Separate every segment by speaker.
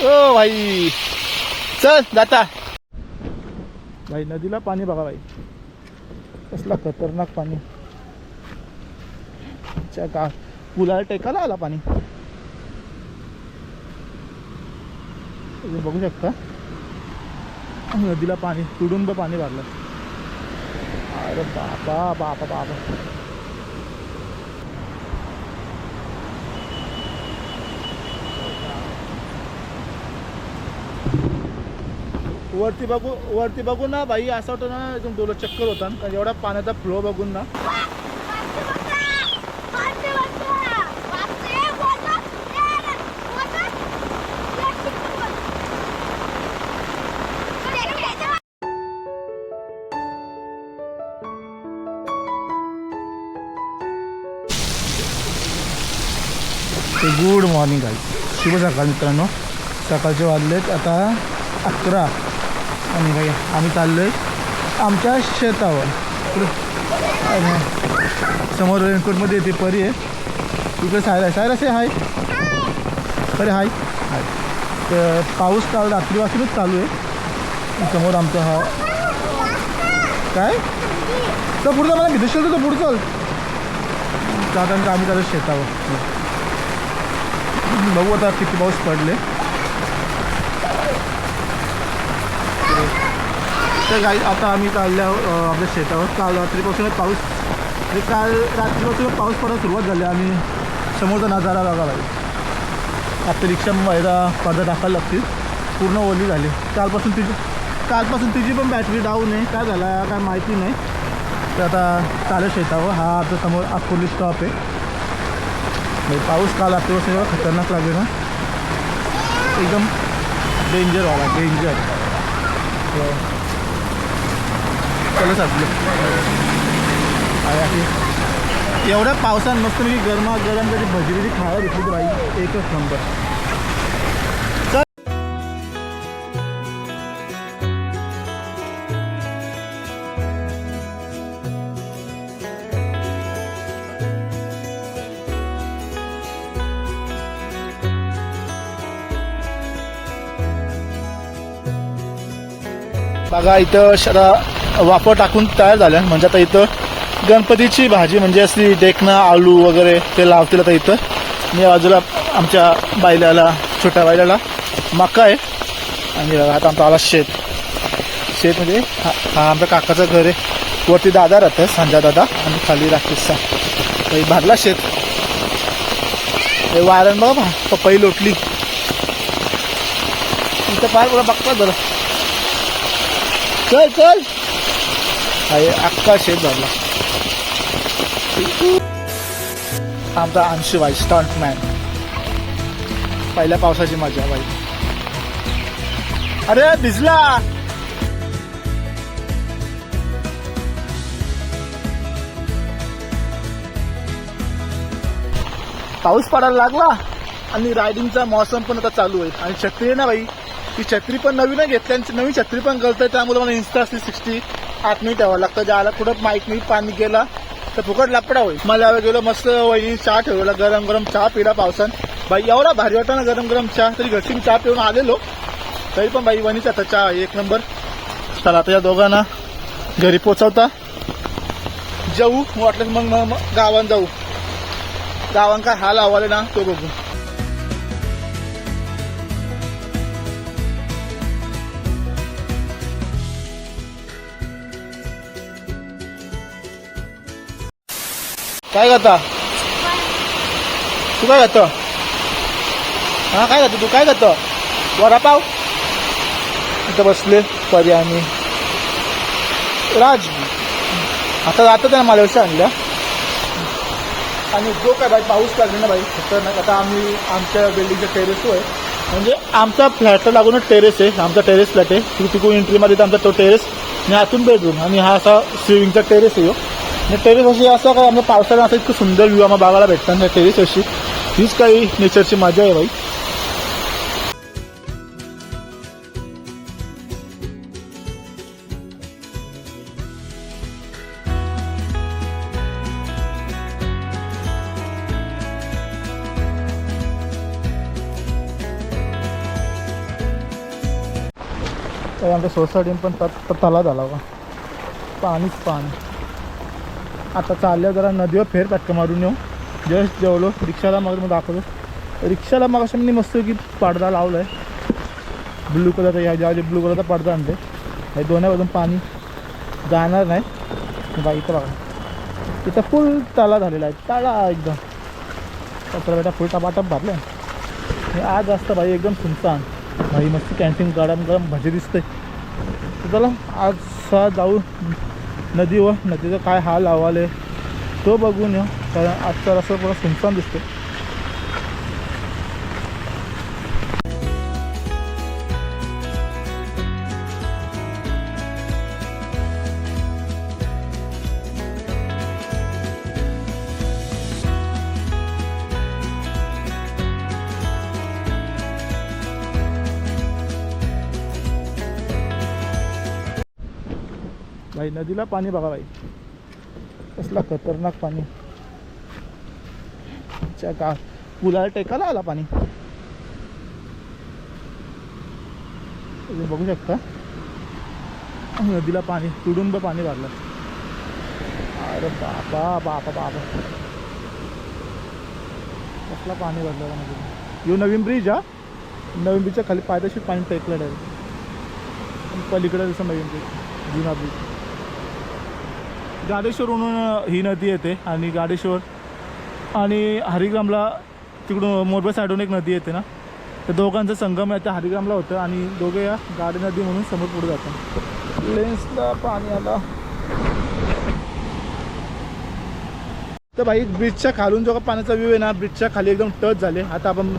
Speaker 1: ओ भाई। चल जाता. भाई नदीला पाणी बघा भाई. कसला खतरनाक पाणी. का पुलाला टेकाला आला पाणी. तुम्ही बघू शकता. नदीला पाणी तुडुंब पाणी भरलं. अरे बापा बापा बापा. वरती बघू वरती बघू ना भाई असं होतं ना एकदम डोलं चक्कर होता. कारण एवढा पाण्याचा फ्लो बघून ना. गुड मॉर्निंग गाई शुभ सकाळ मित्रांनो. सकाळचे वाजलेत आता अकरा. आणि भाई आम्ही चाललो आहे आमच्या शेतावर. आणि समोर रेनकोटमध्ये येते परी आहे. तिकडे सायरा सायरा से हाय. अरे हाय. हाय. तर पाऊस काल रात्रीपासूनच चालू आहे. समोर आमचा हा काय? तर पुढचा मला भीती तर पुढं चल. जाताना आम्ही त्याला शेतावर. बघू आता किती पाऊस पडले. तर गाई आता आम्ही चालल्या आपल्या शेतावर. काल रात्रीपासूनच पाऊस आणि काल रात्रीपासून पाऊस पडायला सुरुवात झाली आणि समोरचा नजारा बघा लागेल आता रिक्षा व्हायला पडदा टाकायला लागतील. पूर्ण ओली झाली. कालपासून तिची कालपासून तिची पण बॅटरी डाऊन आहे. काय झाला काय माहिती नाही. तर आता चालेल शेतावर. हा आता समोर अकोली स्टॉप आहे. पाऊस काल रात्रीपासून एवढा खतरनाक लागेल ना. एकदम डेंजर वाला डेंजर चला साधलं. एवढ्या पावसात मस्त मी गरमा गरम कधी भजी बिजी खायला घेतली बाई एकच नंबर. बघा इथं शरा वापर टाकून तयार झाल्या म्हणजे आता इथं गणपतीची भाजी म्हणजे असली देखणं आलू वगैरे ते लावतील आता इथं. मी बाजूला आमच्या बायल्याला छोट्या बायल्याला मका आहे. आणि बघा आता आमचा आला शेत. शेत म्हणजे हा हा आमच्या काकाचं घर आहे. वरती दादा राहतं संजा दादा आणि खाली राकेशचा काही भरला शेत. हे वारण बघा पपई लोटली. इथं पार बघा बघतात जरा. चल चल. आहे अख्खा शेत झाला. आमचा अंशू भाई स्टंट मॅन पहिल्या पावसाची मजा बाई अरे भिजला. पाऊस पडायला लागला आणि रायडिंगचा मौसम पण आता चालू आहे. आणि छत्री आहे ना बाई ती छत्री पण नवीन घेतल्याची नवीन छत्री पण गळते त्यामुळे मला इन्स्टा असली सिक्स्टी आत नाही ठेवावं लागतं ज्याला कुठं माईक नाही पाणी गेला तर फुकट लापडा होईल. मला गेलो मस्त वहिनी चहा ठेवला गरम गरम चहा पिला पावसान. बाई एवढा भारी वाटा ना गरम गरम चहा तरी घरची चहा पिऊन आलेलो. तरी पण बाई वहिनीच आता चहा एक नंबर. चला आता या दोघांना घरी पोचवता. जाऊ वाटलं की मग मग- मग गावात जाऊ. गावांका काय हाल आवाले ना तो बघू. काय करता? तू काय करतो? हा काय करतो तू? काय करतो? वडापाव इथं बसले परी आणि राज. आता जातं त्या मला आणल्या. आणि जो काय बाई पाऊस लागला ना बाई खतरनाक आता आम्ही आमच्या बिल्डिंगच्या टेरेसवर आहे म्हणजे आमचा फ्लॅटला लागूनच टेरेस आहे आमचा टेरेस फ्लॅट आहे. तिकडून एंट्रीमध्ये तर आमचा तो टेरेस आणि आतून बेडरूम आणि हा असा स्विमिंगचा टेरेस आहे हो. टेरेस अशी असं काय आमच्या पावसाळ्यात असं इतकं सुंदर व्ह्यू आम्हाला बघायला भेटतात ना टेरेस अशी. हीच काही नेचरची मजा आहे बाई. तर आमच्या सोसायटीन पण त तलाव झाला बा. पाणीच पाणी. आता चालल्या जरा नदीवर फेर पटकं मारून येऊ. जस्ट जेवलो. रिक्षाला मग मग दाखवतो. रिक्षाला मग असं मी मस्त की पडदा लावला आहे ब्लू कलरचा या ज्या ब्लू कलरचा पडदा आणते हे दोन्ही बाजून पाणी जाणार नाही. बाई इथं बघा. इथं फुल तळा झालेला आहे. तळा एकदम. कचरा बेटा फुल टपाटप भरला हे आज असतं भाई एकदम सुनसान. भाई मस्त कॅन्टीन गरम गरम भजी दिसते चला आज सा जाऊ. नदीवर नदीचं काय हाल अहवाल आहे तो बघून येऊ. कारण आजचा रस्ता थोडा सुनसान दिसतो भाई नदीला पाणी बघा भाई कसला खतरनाक पाणी. च्या का पुलाला टेकाला आला पाणी. तुम्ही बघू शकता. नदीला पाणी तुडुंब पाणी भरलं. अरे बाबा बापा बाबा कसला पाणी भरलं नदीला. यो नवीन ब्रिज हा? नवीन ब्रिजच्या खाली पायदशीर पाणी टेकलं डायरेक्ट पलीकडे जसं नवीन ब्रिज जुना ब्रिज गाडेश्वरहून ही नदी येते आणि गाडेश्वर आणि हरिग्रामला तिकडून मोरबे साईडून एक नदी येते ना? त्या दोघांचं संगम आहे त्या हरिग्रामला होतं आणि दोघे या गाडी नदी म्हणून समोर पुढे जातात. लेन्सला पाणी आला. तर भाई ब्रिजच्या खालून जो का पाण्याचा व्ह्यू आहे ना ब्रिजच्या खाली एकदम टच झाले. आता आपण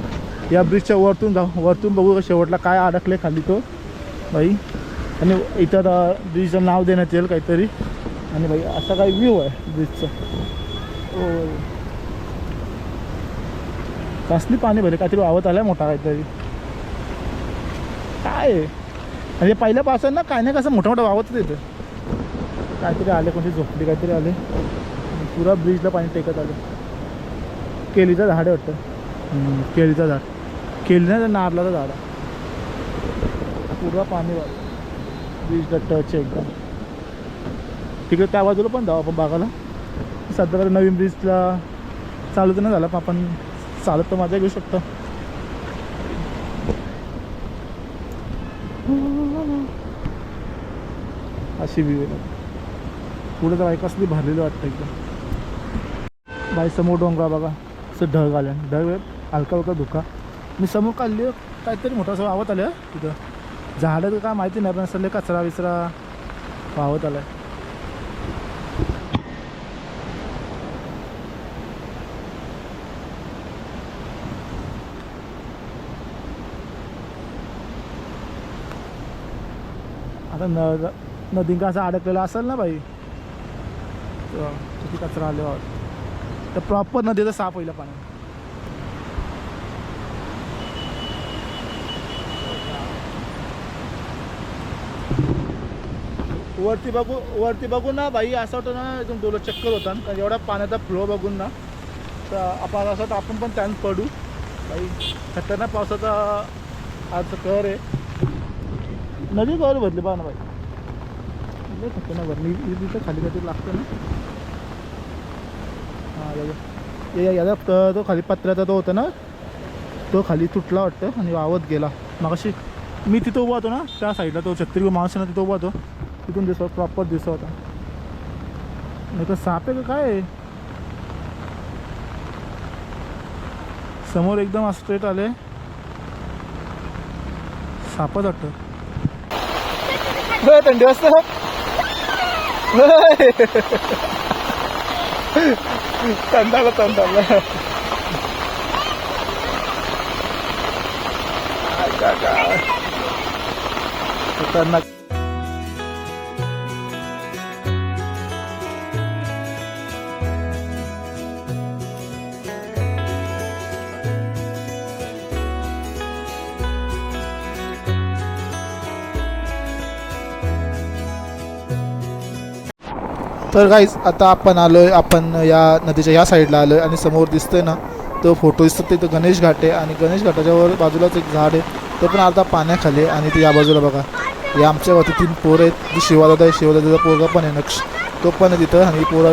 Speaker 1: या ब्रिजच्या वरतून जाऊ. वरतून बघू का शेवटला काय अडकले खाली तो. भाई आणि इथं ब्रिजचं नाव देण्यात येईल काहीतरी. आणि भाई असा काही व्ह्यू आहे ब्रिजचा ओ कसली पाणी भरले? काहीतरी वावत आलाय मोठा काहीतरी. काय? हे पहिल्या पावसात ना काय नाही कसं मोठा मोठा वावत येतं. काहीतरी आले कोणती झोपली काहीतरी आले. पुरा ब्रिजला पाणी टेकत आलं. केळीचं झाड आहे वाटतं. केळीचं झाड. केळी नाही तर नारळाचं झाड. पुरा पाणी ब्रिजला टच आहे एकदम. तिकडे त्या बाजूला पण जाऊ आपण बागाला. सध्या नवीन ब्रिजला चालू तर नाही झाला पण आपण चालत तर मजा घेऊ शकतो. अशी व्ह्यू आहे. पुढे तर बाईक असली भरलेली वाटतं एकदम. बाई समोर डोंगरा बघा असं ढग आल्या ढग हलका हलका धुका. मी समोर काढली काहीतरी मोठा असं वावत आलं तिथं. झाडं तर काय माहिती नाही पण असं कचरा विचरा वावत आहे आता न नदींका असं अडकलेला असेल ना बाई किती कचरा आले तर प्रॉपर नदीचा साफ होईल पाणी वरती बघू वरती बघून ना बाई असं होतं ना एकदम डोलं चक्कर होता. कारण एवढा पाण्याचा फ्लो बघून ना तर आपण असं वाटतं आपण पण त्यानं पडू. बाई खतरनाक पावसाचा आज कर आहे. नदी कवर भरली बा ना बाई. लय ना भरली. तिथं खाली काहीतरी लागतं ना. हां बघा या- याचा तो खाली पत्र्याचा तो होता ना तो खाली तुटला वाटतं आणि वावत गेला. मगाशी मी तिथं उभा होतो ना त्या साईडला तो छत्री माणूस ना तिथं उभा होतो. तिथून दिसतो प्रॉपर दिसत होता. नाही तर साप आहे का काय? समोर एकदम स्ट्रेट आले. सापच वाटतं. थंडी वाजता तंदाला तंदाला खतरनाक तर गाईज आता आपण आलो आहे आपण या नदीच्या या साईडला आलो आहे आणि समोर दिसतोय ना तो फोटो दिसतो तिथं गणेश घाट आहे आणि गणेश घाटाच्या वर बाजूलाच एक झाड आहे. ते पण आता पाण्याखाली आणि ते या बाजूला बघा. या आमच्या गावात तीन पोरं आहेत. जी शिवादादा आहे शिवादादाचा पोरगा पण आहे नक्ष तो पण आहे तिथं आणि पोरा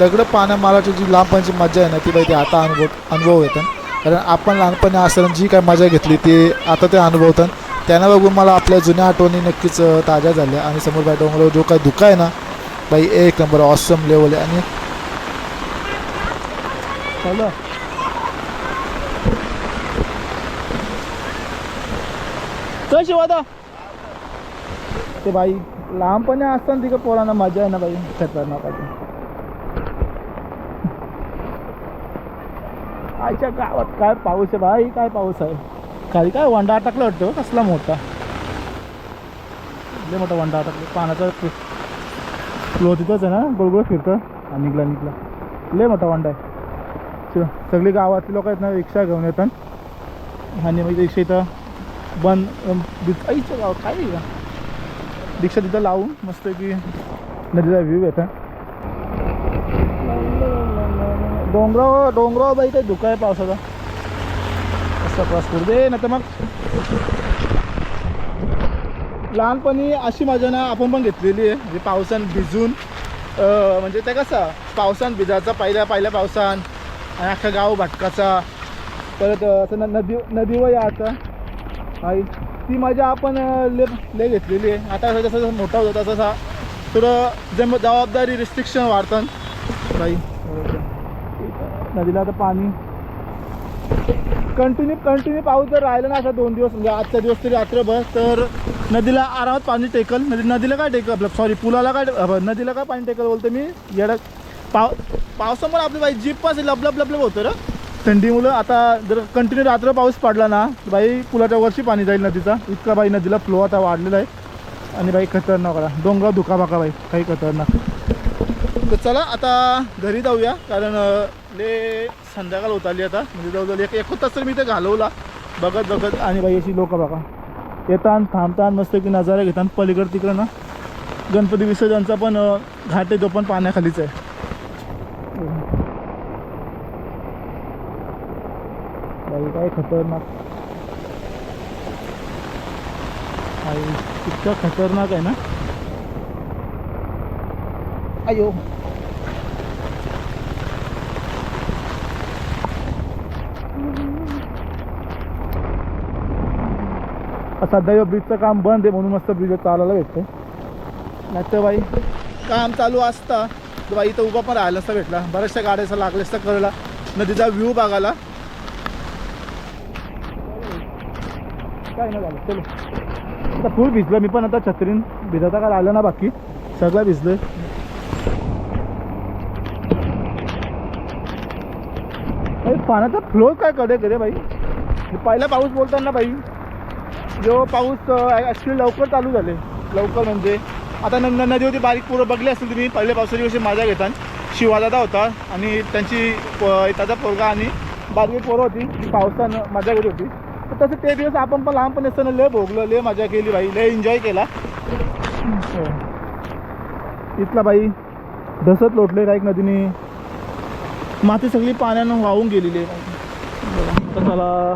Speaker 1: दगडं पाण्या मारायची जी लहानपणाची मजा आहे ना ती बाई ते आता अनुभव अनुभव येतात कारण आपण लहानपणी असताना जी काय मजा घेतली ती आता ते अनुभवतात. त्यांना बघून मला आपल्या जुन्या आठवणी नक्कीच ताज्या झाल्या. आणि समोर बाय डोंगरावर जो काय धुका आहे ना बाई एक नंबर ऑसम लेवल आहे आणि चला। कशी शिवादा। ते बाई लहानपणी असताना तिकडे पोरांना मजा आहे ना बाई खतरनाक आहे आईच्या गावात काय पाऊस आहे बाई काय पाऊस आहे? खाली काय वंडा अटकला वाटतं हो, कसला मोठा? लय मोठा वंडा अटकला पाण्याचा स्लो तिथंच आहे ना? गोळगोळ फिरतं. आणि निघला निघला. लय मोठा वंडा आहे. सगळी गावातली लोक आहेत ना रिक्षा घेऊन येतात. आणि मग म्हणजे रिक्षा इथं बंद अम, गाव आईच्या काय का? रिक्षा तिथं लावून मस्त की नदीचा व्ह्यू येतात डोंगराव डोंगराव बाई काही धुका आहे पावसाचा. असा क्रॉस करू दे नाही तर मग लहानपणी अशी मजा ना आपण पण घेतलेली आहे. म्हणजे पावसान भिजून म्हणजे ते कसं पावसान भिजायचा पहिल्या पहिल्या पावसान आणि अख्खा गाव भटकाचा परत असं न- नदी नदीवर यायचं. आई ती मजा आपण ले ले घेतलेली आहे. आता जसं जसं मोठा होता तसा तसा थोडं जम जबाबदारी रिस्ट्रिक्शन वाढतात. बाई नदीला आता पाणी कंटिन्यू कंटिन्यू पाऊस जर राहिला ना असा दोन दिवस म्हणजे आजचा दिवस तरी रात्रभर तर नदीला आरामात पाणी टेकल. नदी नदीला काय टेकल? आपलं सॉरी पुलाला काय नदीला काय पाणी टेकल बोलतो मी? येडा पाव पावसामुळे आपली बाई जीप पास लबलब लबलब होतं रे. थंडीमुळं आता जर कंटिन्यू रात्र पाऊस पडला ना बाई पुलाच्या वरची पाणी जाईल नदीचा. इतका बाई नदीला फ्लो आता वाढलेला आहे. आणि बाई खतरनाक आला डोंगर धुका भाका बाई. काही खतरनाक. तर चला आता घरी जाऊया. कारण ले संध्याकाळ होत आली आता. म्हणजे जवळजवळ एक एक तास तर मी ते घालवला. बघत बघत. आणि बाई अशी लोक बघा. येतात थांबतात मस्त की नजारा घेतात पलीकडं तिकडं ना. गणपती विसर्जनचा पण घाट आहे तो पण पाण्याखालीच आहे. बाई काय खतरनाक. आई इतकं खतरनाक आहे ना. अयो. सध्या ब्रिजचं काम बंद आहे म्हणून मस्त ब्रिज चालायला भेटते. नाही तर बाई काम चालू असता तर बाई इथं उभा पण राहिला असता भेटला. बऱ्याचशा गाड्याचा लागले असता कळला नदीचा व्ह्यू बघायला. काय नाही झालं चलो. आता फुल भिजलं मी पण आता छत्रीन भिजता काय आलं ना बाकी. सगळं भिजलं पाण्याचा फ्लो काय कडे कडे बाई. पहिला पाऊस बोलताना बाई जेव्हा पाऊस ॲक्च्युली लवकर चालू झाले. लवकर म्हणजे आता न नदी नदीवरती बारीक पोरं बघली असतील तुम्ही पहिल्या पावसाची दिवशी मजा घेतात शिवाजादा होता आणि त्यांची प- त्याचा पोरगा आणि बारीक पोरं होती ती पावसानं मजा घेत होती. तर तसं ते दिवस आपण पण लहानपणी असताना लय भोगलं लय मजा केली बाई लय एन्जॉय केला. इथला बाई धसत लोटले राईक नदीने. माती सगळी पाण्यानं वाहून गेलेली आहे. तर मला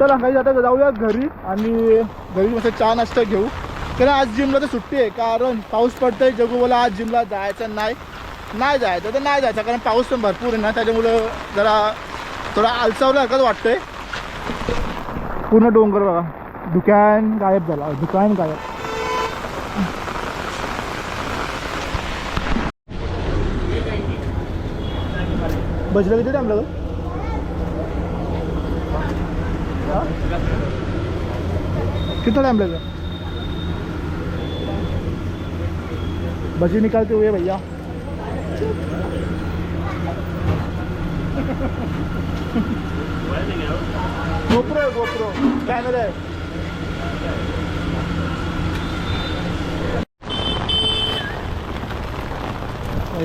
Speaker 1: चला काही आता जाऊया घरी आणि घरी मस्त चहा नाश्ता घेऊ. कारण आज जिमला तर सुट्टी आहे कारण पाऊस पडतोय. जगू बोला आज जिमला जायचं नाही. नाही जायचं तर नाही जायचं कारण पाऊस पण भरपूर आहे ना. त्याच्यामुळं जरा थोडा आलसावल्यासारखंच वाटतंय. पूर्ण डोंगर बघा. दुकान गायब झाला. दुकान गायब. बजलं किती टाइम लागलं हा? कितना टाइम लगेगा बची निकालते हुए भैया. GoPro GoPro. कैमरा है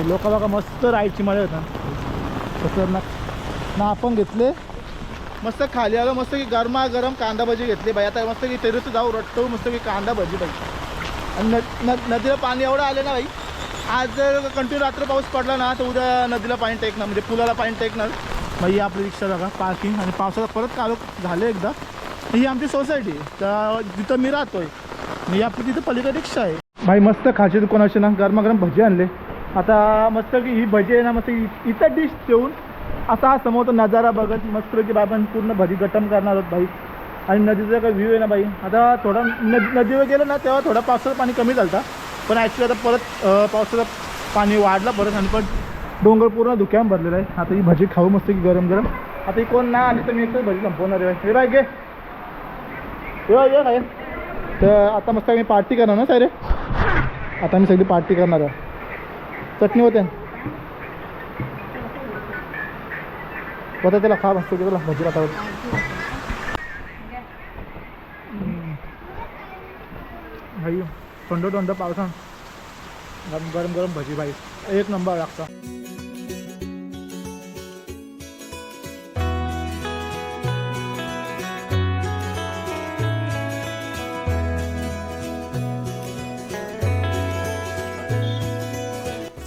Speaker 1: लोक बघा मस्त राईडची मजा होता तसं ना आपण घेतले. मस्त खाली आलो मस्त की गरमा गरम कांदा भजी घेतली बाई. आता मस्त की तेरस जाऊ रट्टू मस्त की कांदा भजी बाई. आणि न- न- नदीला पाणी एवढं आलं ना बाई. आज जर कंटिन्यू रात्र पाऊस पडला ना तर उद्या नदीला पाणी टेकणार म्हणजे पुलाला पाणी टेकणार. मग ही आपली रिक्षा बघा पार्किंग आणि पावसाला परत कालो झाले एकदा. ही आमची सोसायटी तर जिथं मी राहतोय मी आपली तिथं पलीकडे रिक्षा आहे. भाई मस्त खायचे तू ना गरमागरम भजी आणले. आता मस्त की ही भजी आहे ना मस्त इ- इथं डिश ठेवून असा हा समोरचा नजारा बघत मस्त की बाबा पूर्ण भजी गटम करणार आहोत भाई. आणि नदीचा काही व्ह्यू आहे ना बाई. आता थोडा नदी नदीवर गेलं ना तेव्हा थोडा पावसाचं पाणी कमी झालं पण ॲक्च्युली आता परत पावसाचं पाणी वाढलं परत आणि पण डोंगर पूर्ण धुक्यान भरलेलं आहे. आता ही भजी खाऊ मस्त की गरम गरम. आता ही कोण नाही आली तर मी एकच भजी संपवणार आहे हे बाय घे. बाय, तर आता मस्त मी पार्टी करणार ना सारे आता मी सगळी पार्टी करणार आहे. चटणी होते. होता त्याला खा मस्त की तुला भजी आता भाई थंड थंड पावसान. गरम गरम गरम भजी भाई एक नंबर लागतं.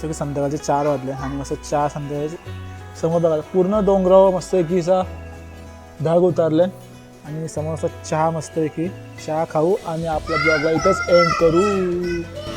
Speaker 1: सगळे संध्याकाळचे चार वाजले आणि मस्त चहा संध्याकाळचे समोर बघा पूर्ण डोंगरावर मस्त की ढग उतारले आणि समोर असं चहा मस्त की चहा खाऊ आणि आपला ब्लॉगला इथंच एंड करू.